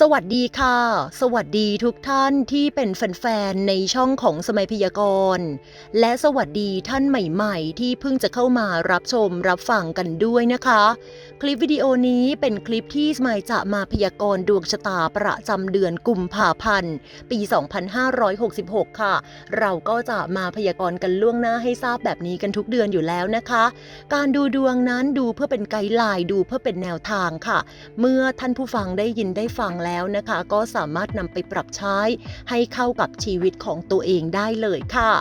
สวัสดีค่ะ สวัสดีทุกท่านที่เป็นแฟนๆ ในช่องของสมัยพยากรณ์ และสวัสดีท่านใหม่ๆ ที่เพิ่งจะเข้ามารับชมรับฟังกันด้วยนะคะ คลิปวิดีโอนี้เป็นคลิปที่สมัยจะมาพยากรณ์ดวงชะตาประจำเดือนกุมภาพันธ์ ปี 2566 ค่ะ เราก็จะมาพยากรณ์กันล่วงหน้าให้ทราบแบบนี้กันทุกเดือนอยู่แล้วนะคะ การดูดวงนั้นดูเพื่อเป็นไกด์ไลน์ดูเพื่อเป็นแนวทางค่ะ เมื่อท่านผู้ฟังได้ยินได้ฟังแล้วนะคะ ก็สามารถนำไปปรับใช้ให้เข้ากับชีวิตของตัวเองได้เลยค่ะ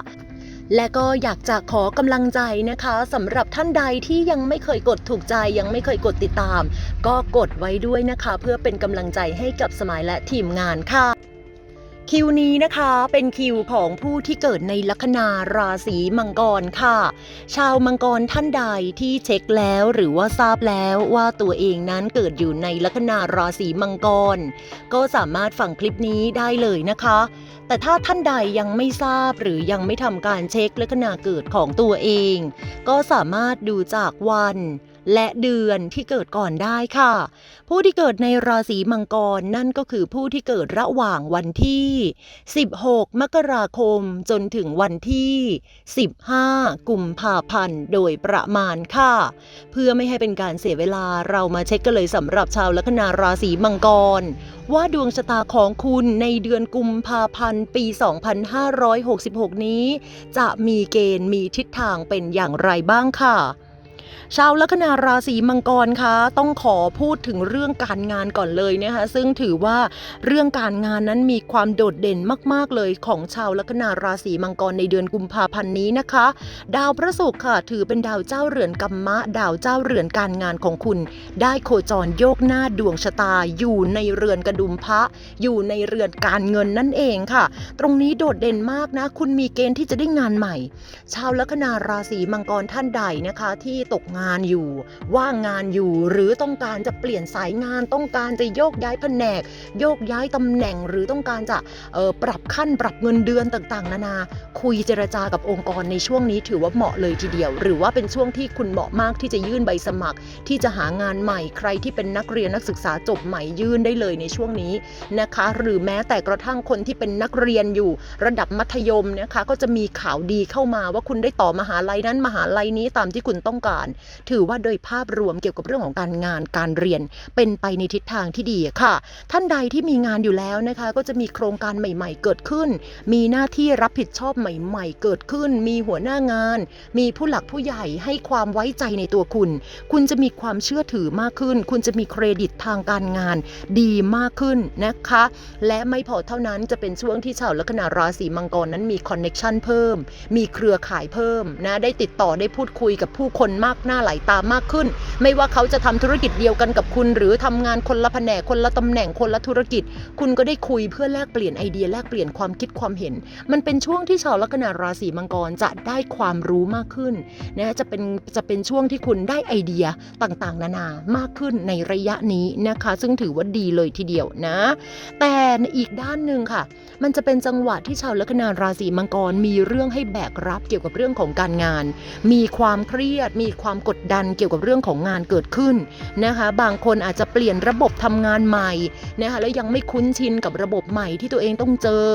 และก็อยากจะขอกำลังใจนะคะสำหรับท่านใดที่ยังไม่เคยกดถูกใจยังไม่เคยกดติดตาม ก็กดไว้ด้วยนะคะ เพื่อเป็นกำลังใจให้กับสมัยและทีมงานค่ะ คิวนี้นะคะเป็นคิวของผู้ที่เกิดในลัคนาราศีมังกรค่ะ ชาวมังกรท่านใดที่เช็คแล้วหรือว่าทราบแล้วว่าตัวเองนั้นเกิดอยู่ในลัคนาราศีมังกร ก็สามารถฟังคลิปนี้ได้เลยนะคะ แต่ถ้าท่านใดยังไม่ทราบหรือยังไม่ทำการเช็คลัคนาเกิดของตัวเอง ก็สามารถดูจากวัน และเดือนที่เกิดก่อนได้ค่ะ ผู้ที่เกิดในราศีมังกรนั่นก็คือผู้ที่เกิดระหว่างวันที่ 16 มกราคมจนถึงวันที่ 15 กุมภาพันธ์โดยประมาณค่ะ เพื่อไม่ให้เป็นการเสียเวลาเรามาเช็คกันเลยสำหรับชาวลัคนาราศีมังกร ว่าดวงชะตาของคุณในเดือนกุมภาพันธ์ปี 2566 นี้ จะมีเกณฑ์มีทิศทางเป็นอย่างไรบ้างค่ะ ชาวลัคนาราศีมังกรคะต้องขอพูดถึงเรื่องการงานก่อนเลยนะคะซึ่งถือว่าเรื่องการงานนั้นมีความโดดเด่นมาก ๆ เลยของชาวลัคนาราศีมังกรในเดือนกุมภาพันธ์นี้นะคะ ดาวพระศุกร์ค่ะ ถือเป็นดาวเจ้าเรือนกัมมะ ดาวเจ้าเรือนการงานของคุณ ได้โคจรโยกหน้าดวงชะตาอยู่ในเรือนกระดุมพระ อยู่ในเรือนการเงินนั่นเองค่ะ ตรงนี้โดดเด่นมากนะ คุณมีเกณฑ์ที่จะได้งานใหม่ ชาวลัคนาราศีมังกรท่านใดนะคะ ที่ตกงานอยู่ ว่างงานอยู่หรือต้องการจะเปลี่ยนสายงานต้องการจะโยกย้ายแผนก โยกย้ายตำแหน่งหรือต้องการจะออปรับขั้นปรับเงินเดือนต่างๆ นานา คุยเจรจากับองค์กรในช่วงนี้ถือว่าเหมาะเลยทีเดียว หรือว่าเป็นช่วงที่คุณเหมาะมากที่จะยื่นใบสมัคร ที่จะหางานใหม่ใครที่เป็นนักเรียนนักศึกษาจบใหม่ยื่นได้เลยในช่วงนี้นะคะ หรือแม้แต่กระทั่งคนที่เป็นนักเรียนอยู่ ระดับมัธยมนะคะก็จะมีข่าวดีเข้ามาว่าคุณได้ต่อมหาลัยนั้นมหาลัยนี้ตามที่คุณต้องการถือว่าโดยภาพรวมเกี่ยวกับเรื่องของการงานการเรียน เป็นไปในทิศทางที่ดีค่ะ ท่านใดที่มีงานอยู่แล้วนะคะ ก็จะมีโครงการใหม่ ๆ เกิดขึ้น มีหน้าที่รับผิดชอบใหม่ ๆ เกิดขึ้น มีหัวหน้างาน มีผู้หลักผู้ใหญ่ให้ความไว้ใจในตัวคุณ คุณจะมีความเชื่อถือมากขึ้น คุณจะมีเครดิตทางการงานดีมากขึ้นนะคะ และไม่พอเท่านั้นจะเป็นช่วงที่ชาวลัคนาราศีมังกรนั้นมีคอนเน็ชันเพิ่ม มีเครือข่ายเพิ่มนะ ได้ติดต่อได้พูดคุยกับผู้คนมากหน้าหลายตามากขึ้น ไม่ว่าเขาจะทำธุรกิจเดียวกันกับคุณ หรือทำงานคนละแผนกคนละตำแหน่งคนละธุรกิจ คุณก็ได้คุยเพื่อแลกเปลี่ยนไอเดียแลกเปลี่ยนความคิดความเห็น มันเป็นช่วงที่ชาวลัคนาราศีมังกรจะได้ความรู้มากขึ้นนะจะเป็นจะเป็นช่วงที่คุณได้ไอเดียต่างๆ นานามากขึ้นในระยะนี้นะคะ ซึ่งถือว่าดีเลยทีเดียวนะ แต่อีกด้านหนึ่งค่ะ มันจะเป็นจังหวะที่ชาวลัคนาราศีมังกรมีเรื่องให้แบกรับเกี่ยวกับเรื่องของการงาน มีความเครียดมีความความกดดันเกี่ยวกับเรื่องของงานเกิดขึ้นนะคะ บางคนอาจจะเปลี่ยนระบบทำงานใหม่นะคะแล้วยังไม่คุ้นชินกับระบบใหม่ที่ตัวเองต้องเจอ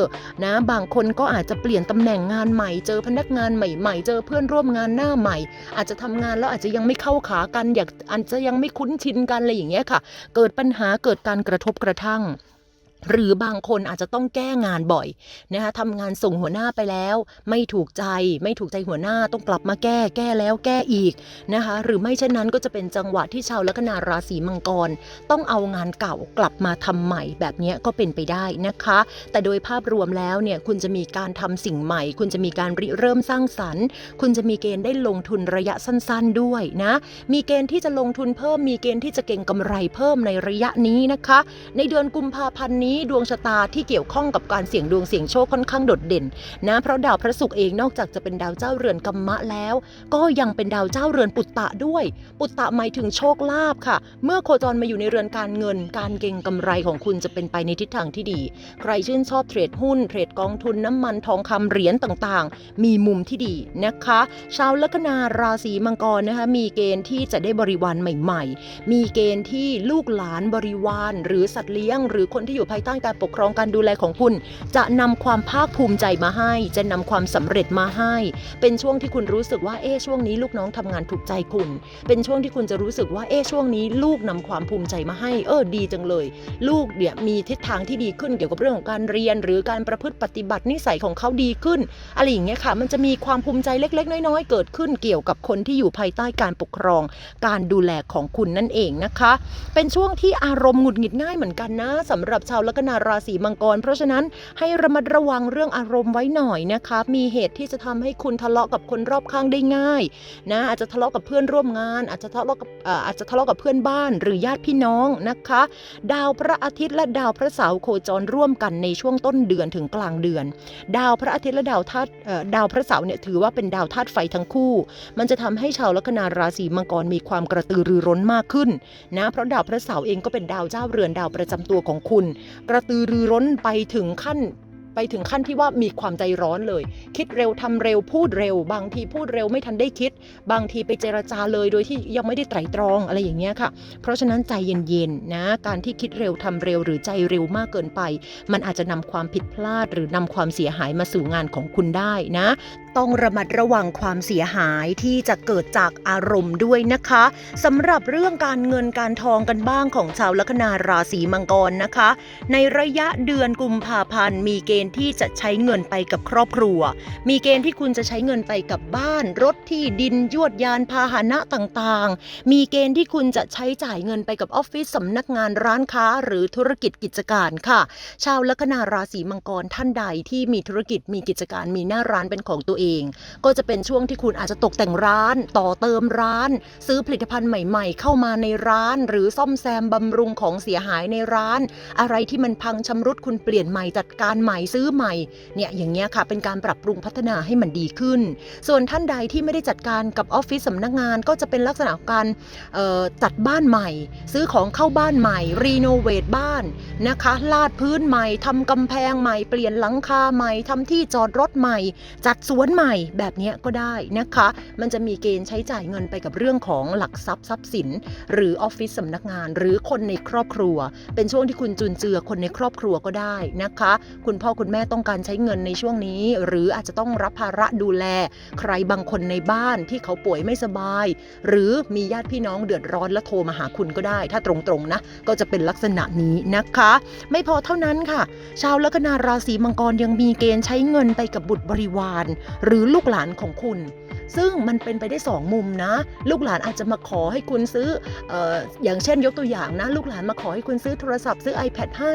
นะบางคนก็อาจจะเปลี่ยนตำแหน่งงานใหม่ เจอพนักงานใหม่ ๆ เจอเพื่อนร่วมงานหน้าใหม่ อาจจะทำงานแล้วอาจจะยังไม่เข้าขากันอยากอาจจะยังไม่คุ้นชินกันอะไรอย่างเงี้ยค่ะ เกิดปัญหาเกิดการกระทบกระทั่ง หรือบางคนอาจจะต้องแก้งานบ่อยนะคะทำงานส่งหัวหน้าไปแล้ว ไม่ถูกใจไม่ถูกใจหัวหน้าต้องกลับมาแก้แก้แล้วแก้อีกนะคะหรือไม่เช่นนั้นก็จะเป็นจังหวะที่ชาวลัคนาราศีมังกร ต้องเอางานเก่ากลับมาทำใหม่แบบนี้ก็เป็นไปได้นะคะ แต่โดยภาพรวมแล้วเนี่ยคุณจะมีการทำสิ่งใหม่ คุณจะมีการริเริ่มสร้างสรรค์ คุณจะมีเกณฑ์ได้ลงทุนระยะสั้นๆด้วยนะมีเกณฑ์ที่จะลงทุนเพิ่มมีเกณฑ์ที่จะเก่งกำไรเพิ่มในระยะนี้นะคะ ในเดือนกุมภาพันธ์นี้นี้ดวงชะตาที่เกี่ยวข้องกับการเสี่ยงดวงเสี่ยงโชคค่อนข้างโดดเด่นนะเพราะดาวพระศุกร์เองนอกจากจะเป็นดาวเจ้าเรือนกัมมะแล้ว ก็ยังเป็นดาวเจ้าเรือนปุตตะด้วย ปุตตะหมายถึงโชคลาภค่ะ เมื่อโคจรมาอยู่ในเรือนการเงิน การเก็งกำไรของคุณจะเป็นไปในทิศทางที่ดี ใครชื่นชอบเทรดหุ้นเทรดกองทุนน้ำมันทองคำเหรียญต่างๆ มีมุมที่ดีนะคะ ชาวลัคนาราศีมังกรนะคะมีเกณฑ์ที่จะได้บริวารใหม่ ๆ มีเกณฑ์ที่ลูกหลานบริวาร หรือสัตว์เลี้ยง หรือคนที่อยู่ภายใต้การปกครองการดูแลของคุณ จะนำความภาคภูมิใจมาให้ จะนำความสำเร็จมาให้ เป็นช่วงที่คุณรู้สึกว่าเอ๊ะช่วงนี้ลูกน้องทำงานถูกใจคุณ เป็นช่วงที่คุณจะรู้สึกว่าเอ๊ะช่วงนี้ ลูกนำความภูมิใจมาให้ เออดีจังเลย ลูกเนี่ยมีทิศทางที่ดีขึ้นเกี่ยวกับเรื่องของการเรียน หรือการประพฤติปฏิบัตินิสัยของเขาดีขึ้นอะไรอย่างเงี้ยค่ะ มันจะมีความภูมิใจเล็ก ๆ น้อยๆเกิดขึ้นเกี่ยวกับคนที่อยู่ภายใต้การปกครอง การดูแลของคุณนั่นเองนะคะ เป็นช่วงที่อารมณ์หงุดหงิดง่ายเหมือนกันนะสำหรับชาวลัคนาราศีมังกร เพราะฉะนั้นให้ระมัดระวังเรื่องอารมณ์ไว้หน่อยนะคะ มีเหตุที่จะทำให้คุณทะเลาะกับคนรอบข้างได้ง่ายนะอาจจะทะเลาะกับเพื่อนร่วมงาน อาจจะทะเลาะกับอาจจะทะเลาะกับเพื่อนบ้าน หรือญาติพี่น้องนะคะ ดาวพระอาทิตย์และดาวพระเสาร์โคจรร่วมกันในช่วงต้นเดือนถึงกลางเดือน ดาวพระอาทิตย์และดาวธาตุดาวพระเสาร์เนี่ยถือว่าเป็นดาวธาตุไฟทั้งคู่ มันจะทำให้ชาวลัคนาราศีมังกรมีความกระตือรือร้นมากขึ้นนะเพราะดาวพระเสาร์เองก็เป็นดาวเจ้าเรือนดาวประจำตัวของคุณกระตือรือร้นไปถึงขั้น ไปถึงขั้นที่ว่ามีความใจร้อนเลย คิดเร็วทำเร็วพูดเร็ว บางทีพูดเร็วไม่ทันได้คิด บางทีไปเจรจาเลยโดยที่ยังไม่ได้ไตร่ตรองอะไรอย่างเงี้ยค่ะ เพราะฉะนั้นใจเย็นๆนะการที่คิดเร็วทำเร็วหรือใจเร็วมากเกินไป มันอาจจะนำความผิดพลาด หรือนำความเสียหายมาสู่งานของคุณได้นะต้องระมัดระวังความเสียหายที่จะเกิดจากอารมณ์ด้วยนะคะสำหรับเรื่องการเงินการทองกันบ้างของชาวลัคนาราศีมังกรนะคะ ในระยะเดือนกุมภาพันธ์มีเกณฑ์ที่จะใช้เงินไปกับครอบครัว มีเกณฑ์ที่คุณจะใช้เงินไปกับบ้าน รถที่ดินยวดยานพาหนะต่างๆ มีเกณฑ์ที่คุณจะใช้จ่ายเงินไปกับออฟฟิศสำนักงานร้านค้า หรือธุรกิจกิจการค่ะ ชาวลัคนาราศีมังกรท่านใดที่มีธุรกิจมีกิจการมีหน้าร้านเป็นของตัวเอง ก็จะเป็นช่วงที่คุณอาจจะตกแต่งร้าน ต่อเติมร้าน ซื้อผลิตภัณฑ์ใหม่ๆ เข้ามาในร้าน หรือซ่อมแซมบำรุงของเสียหายในร้าน อะไรที่มันพังชำรุดคุณเปลี่ยนใหม่จัดการใหม่ซื้อใหม่เนี่ยอย่างเงี้ยค่ะเป็นการปรับปรุงพัฒนาให้มันดีขึ้น ส่วนท่านใดที่ไม่ได้จัดการกับออฟฟิศสำนักงานก็จะเป็นลักษณะการจัดบ้านใหม่ ซื้อของเข้าบ้านใหม่ รีโนเวทบ้านนะคะลาดพื้นใหม่ทำกำแพงใหม่เปลี่ยนหลังคาใหม่ทำที่จอดรถใหม่ จัดสวนใหม่แบบนี้ก็ได้นะคะ มันจะมีเกณฑ์ใช้จ่ายเงินไปกับเรื่องของหลักทรัพย์ทรัพย์สิน หรือออฟฟิศสำนักงาน หรือคนในครอบครัว เป็นช่วงที่คุณจุนเจือคนในครอบครัวก็ได้นะคะ คุณพ่อคุณแม่ต้องการใช้เงินในช่วงนี้ หรืออาจจะต้องรับภาระดูแล ใครบางคนในบ้านที่เขาป่วยไม่สบาย หรือมีญาติพี่น้องเดือดร้อนและโทรมาหาคุณก็ได้ ถ้าตรงๆนะก็จะเป็นลักษณะนี้นะคะ ไม่พอเท่านั้นค่ะ ชาวลัคนาราศีมังกรยังมีเกณฑ์ใช้เงินไปกับบุตรบริวารหรือลูกหลานของคุณ ซึ่งมันเป็นไปได้สองมุมนะ ลูกหลานอาจจะมาขอให้คุณซื้ออออย่างเช่นยกตัวอย่างนะ ลูกหลานมาขอให้คุณซื้อโทรศัพท์ซื้อ iPad ให้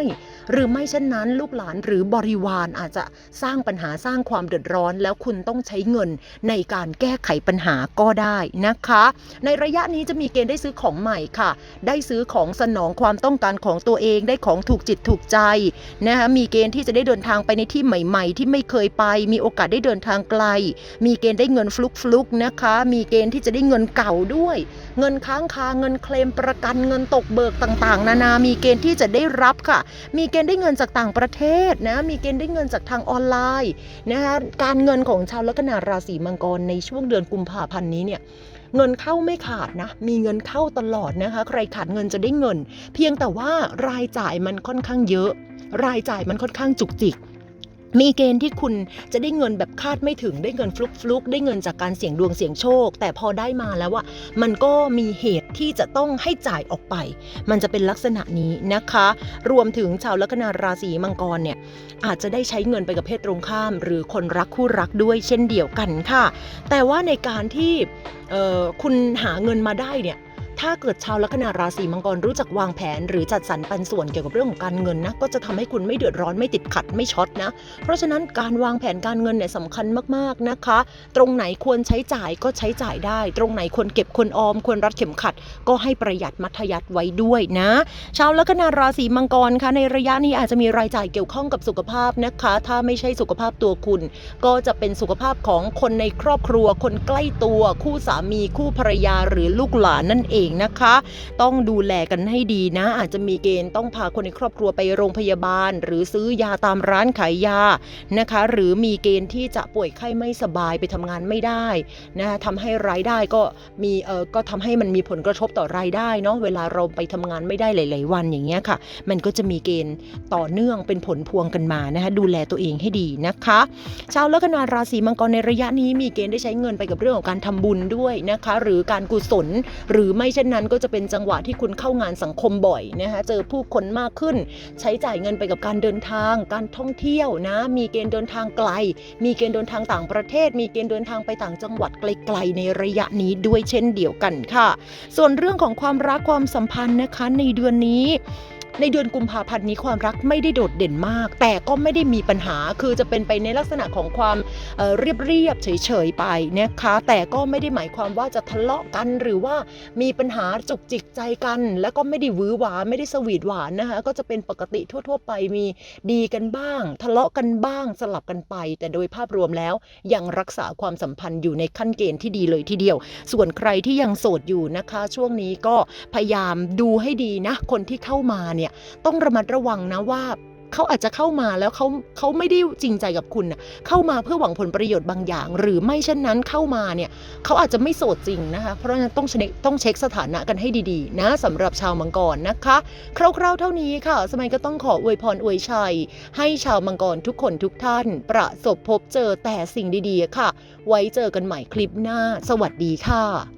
หรือไม่เช่นนั้น ลูกหลานหรือบริวารอาจจะสร้างปัญหาสร้างความเดือดร้อน แล้วคุณต้องใช้เงินในการแก้ไขปัญหาก็ได้นะคะ ในระยะนี้จะมีเกณฑ์ได้ซื้อของใหม่ค่ะ ได้ซื้อของสนองความต้องการของตัวเองได้ของถูกจิตถูกใจนะคะมีเกณฑ์ที่จะได้เดินทางไปในที่ใหม่ ๆ ที่ไม่เคยไป มีโอกาสได้เดินทางไกลมีเกณฑ์ได้เงินฟลุกฟลุกนะคะ มีเกณฑ์ที่จะได้เงินเก่าด้วย เงินค้างคาเงินเคลมประกันเงินตกเบิกต่างๆ นานา มีเกณฑ์ที่จะได้รับค่ะ มีเกณฑ์ได้เงินจากต่างประเทศนะ มีเกณฑ์ได้เงินจากทางออนไลน์นะคะการเงินของชาวลัคนาราศีมังกรในช่วงเดือนกุมภาพันธ์นี้เนี่ยเงินเข้าไม่ขาดนะ มีเงินเข้าตลอดนะคะ ใครขาดเงินจะได้เงิน เพียงแต่ว่ารายจ่ายมันค่อนข้างเยอะ รายจ่ายมันค่อนข้างจุกจิก มีเกณฑ์ที่คุณจะได้เงินแบบคาดไม่ถึงได้เงินฟลุกฟลุกได้เงินจากการเสี่ยงดวงเสี่ยงโชค แต่พอได้มาแล้วว่ามันก็มีเหตุที่จะต้องให้จ่ายออกไป มันจะเป็นลักษณะนี้นะคะ รวมถึงชาวลัคนาราศีมังกรเนี่ยอาจจะได้ใช้เงินไปกับเพศตรงข้าม หรือคนรักคู่รักด้วยเช่นเดียวกันค่ะ แต่ว่าในการที่เอ่อคุณหาเงินมาได้เนี่ย ถ้าเกิดชาวลัคนาราศีมังกรรู้จักวางแผน หรือจัดสรรปันส่วนเกี่ยวกับเรื่องของการเงินนะก็จะทำให้คุณไม่เดือดร้อนไม่ติดขัดไม่ช็อตนะ เพราะฉะนั้นการวางแผนการเงินเนี่ยสำคัญมากๆนะคะ ตรงไหนควรใช้จ่ายก็ใช้จ่ายได้ ตรงไหนควรเก็บควรออมควรรัดเข็มขัด ก็ให้ประหยัดมัธยัติไว้ด้วยนะ ชาวลัคนาราศีมังกรคะในระยะนี้อาจจะมีรายจ่ายเกี่ยวข้องกับสุขภาพนะคะ ถ้าไม่ใช่สุขภาพตัวคุณ ก็จะเป็นสุขภาพของคนในครอบครัว คนใกล้ตัว คู่สามีคู่ภรรยาหรือลูกหลานนั่นเองนะคะ ต้องดูแลกันให้ดีนะ อาจจะมีเกณฑ์ต้องพาคนในครอบครัวไปโรงพยาบาล หรือซื้อยาตามร้านขายยานะคะ หรือมีเกณฑ์ที่จะป่วยไข้ไม่สบายไปทำงานไม่ได้นะทำให้รายได้ก็มีเออก็ทำให้มันมีผลกระทบต่อรายได้เนาะเวลาเราไปทำงานไม่ได้หลาย ๆ วันอย่างเงี้ยค่ะ มันก็จะมีเกณฑ์ต่อเนื่องเป็นผลพวงกันมานะคะดูแลตัวเองให้ดีนะคะชาวลัคนาราศีมังกรในระยะนี้มีเกณฑ์ได้ใช้เงินไปกับเรื่องของการทำบุญด้วยนะคะ หรือการกุศลหรือไม่เช่นนั้นก็จะเป็นจังหวะที่คุณเข้างานสังคมบ่อยนะคะเจอผู้คนมากขึ้น ใช้จ่ายเงินไปกับการเดินทาง การท่องเที่ยวนะมีเกณฑ์เดินทางไกล มีเกณฑ์เดินทางต่างประเทศ มีเกณฑ์เดินทางไปต่างจังหวัดไกลๆในระยะนี้ด้วยเช่นเดียวกันค่ะ ส่วนเรื่องของความรักความสัมพันธ์นะคะในเดือนนี้ ในเดือนกุมภาพันธ์นี้ความรักไม่ได้โดดเด่นมาก แต่ก็ไม่ได้มีปัญหาคือจะเป็นไปในลักษณะของความเเรียบเรียบๆเฉยๆไปนะคะแต่ก็ไม่ได้หมายความว่าจะทะเลาะกันหรือว่ามีปัญหาจุกจิกใจกัน แล้วก็ไม่ได้วื้อหวาไม่ได้สวีทหวานนะคะก็จะเป็นปกติทั่ว ๆ ไปมีดีกันบ้าง ทะเลาะกันบ้างสลับกันไป แต่โดยภาพรวมแล้วยังรักษาความสัมพันธ์อยู่ในขั้นเกณฑ์ที่ดีเลยทีเดียว ส่วนใครที่ยังโสดอยู่นะคะ ช่วงนี้ก็พยายามดูให้ดีนะคนที่เข้ามาเนี่ยเนี่ยต้องระมัดระวังนะว่าเขาอาจจะเข้ามาแล้วเขาเขาไม่ได้จริงใจกับคุณนะเข้ามาเพื่อหวังผลประโยชน์บางอย่าง หรือไม่เช่นนั้นเข้ามาเนี่ยเขาอาจจะไม่โสดจริงนะคะ เพราะฉะนั้นต้องเช็คต้องเช็คสถานะกันให้ดีๆ นะสำหรับชาวมังกรนะคะ คร่าวๆเท่านี้ค่ะ สมัยก็ต้องขออวยพรอวยชัย ให้ชาวมังกรทุกคนทุกท่าน ประสบพบเจอแต่สิ่งดีๆค่ะ ไว้เจอกันใหม่คลิปหน้า สวัสดีค่ะ